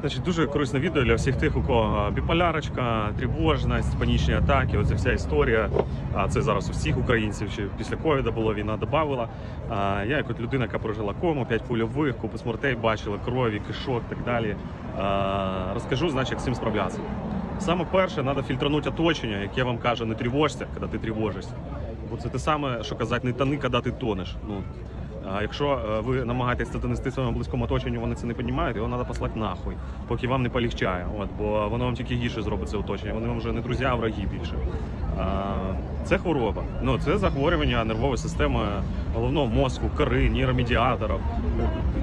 Значить, дуже корисне відео для всіх тих, у кого біполярочка, тривожність, панічні атаки. Оця вся історія. А це зараз у всіх українців. Ще після ковіда було війна додавала. Я, як от людина, яка прожила кому, 5 польових, купу смертей бачила, крові, кишок, і так далі. Розкажу, значить, як з цим справлятися. Саме перше, треба фільтранути оточення, яке вам каже, не тривожся, коли ти тривожишся. Бо це те саме, що казати, не тони, коли ти тонеш. Ну, якщо е, ви намагаєтесь це донести своєму близькому оточенню, вони це не розуміють, його треба послати нахуй, поки вам не полегчає. От, бо воно вам тільки гірше зробить це оточення. Вони вам вже не друзі, а враги більше. Це хвороба. Ну, це захворювання нервової системи головного мозку, кори, нейромедіаторів.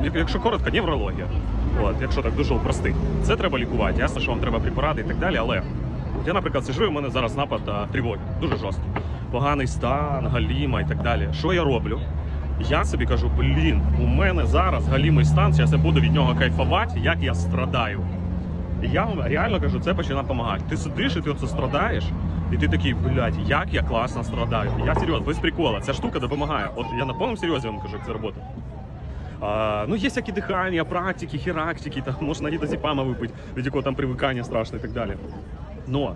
Як- Якщо коротко, неврологія. От, якщо так дуже упростити. Це треба лікувати. Ясно, що вам треба препарати і так далі, але я, наприклад, сижу, і у мене зараз напад тривоги, дуже жорсткий. Поганий стан, галіма і так далі. Що я роблю? Я собі кажу, блін, у мене зараз галімий стан, зараз я буду від нього кайфувати, як я страдаю. І я вам реально кажу, це починає допомагати. Ти сидиш і ти оце страдаєш, і ти такий, блядь, як я класно страдаю. Я серйозно, без прикола, ця штука допомагає. От я на повному серйозі вам кажу, як це працює. А, ну, є всякі дихання, практики, хірактики, там можна лідозіпама випити, від якого там привикання страшне і так далі. Но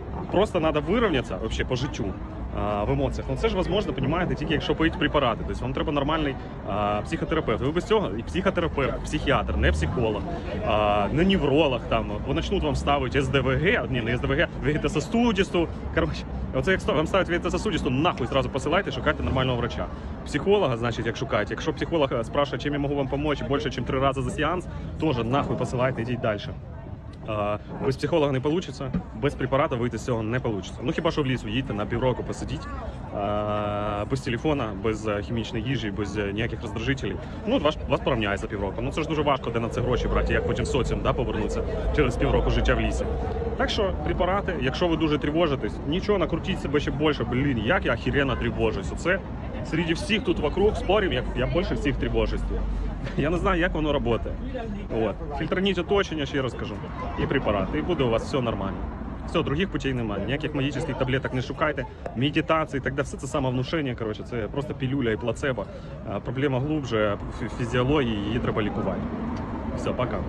Просто треба вирівнятися вообще по життю в емоціях. Ну це ж можливо, розумієте, тільки якщо пити препарати. Тобто вам треба нормальний а, психотерапевт. Ви без цього і психотерапевт, психіатр, не психолог, а, не невролог там. Бо почнуть вам ставити СДВГ, ні, не СДВГ, вегетососудисту. Коротше, оце як вам ставить вегетососудисту, нахуй зразу посилайте, шукайте нормального врача. Психолога, значить, як шукаєте. Якщо психолог е, спрашує, чим я можу вам допомогти більше, ніж три рази за сеанс, теж нахуй посилайте, йдіть далі. Без психолога не вийде, без препарата вийти з цього не вийде. Ну хіба що в ліс уїдьте на півроку посидіть, без телефона, без е, хімічної їжі, без е, ніяких роздражителів. Ну, вас, вас порівняє за півроку. Ну це ж дуже важко, де на це гроші брати, як потім соціум да, повернутися через півроку життя в лісі. Так що препарати, якщо ви дуже тривожитесь, нічого, накрутіть себе ще більше. Блін, як я охеренно тривожусь. Оце серед всіх тут вокруг спорів, як я більше всіх тривожусь. Я не знаю, як воно працює. От. Фільтраніть оточення, ще раз кажу, і препарати, і буде у вас все нормально. Все, других путей немає. Ніяких магічних таблеток не шукайте, медитації, так. Все це самовнушення, коротше, це просто пілюля і плацебо. Проблема глубже, фізіології, її треба лікувати. Все, пока.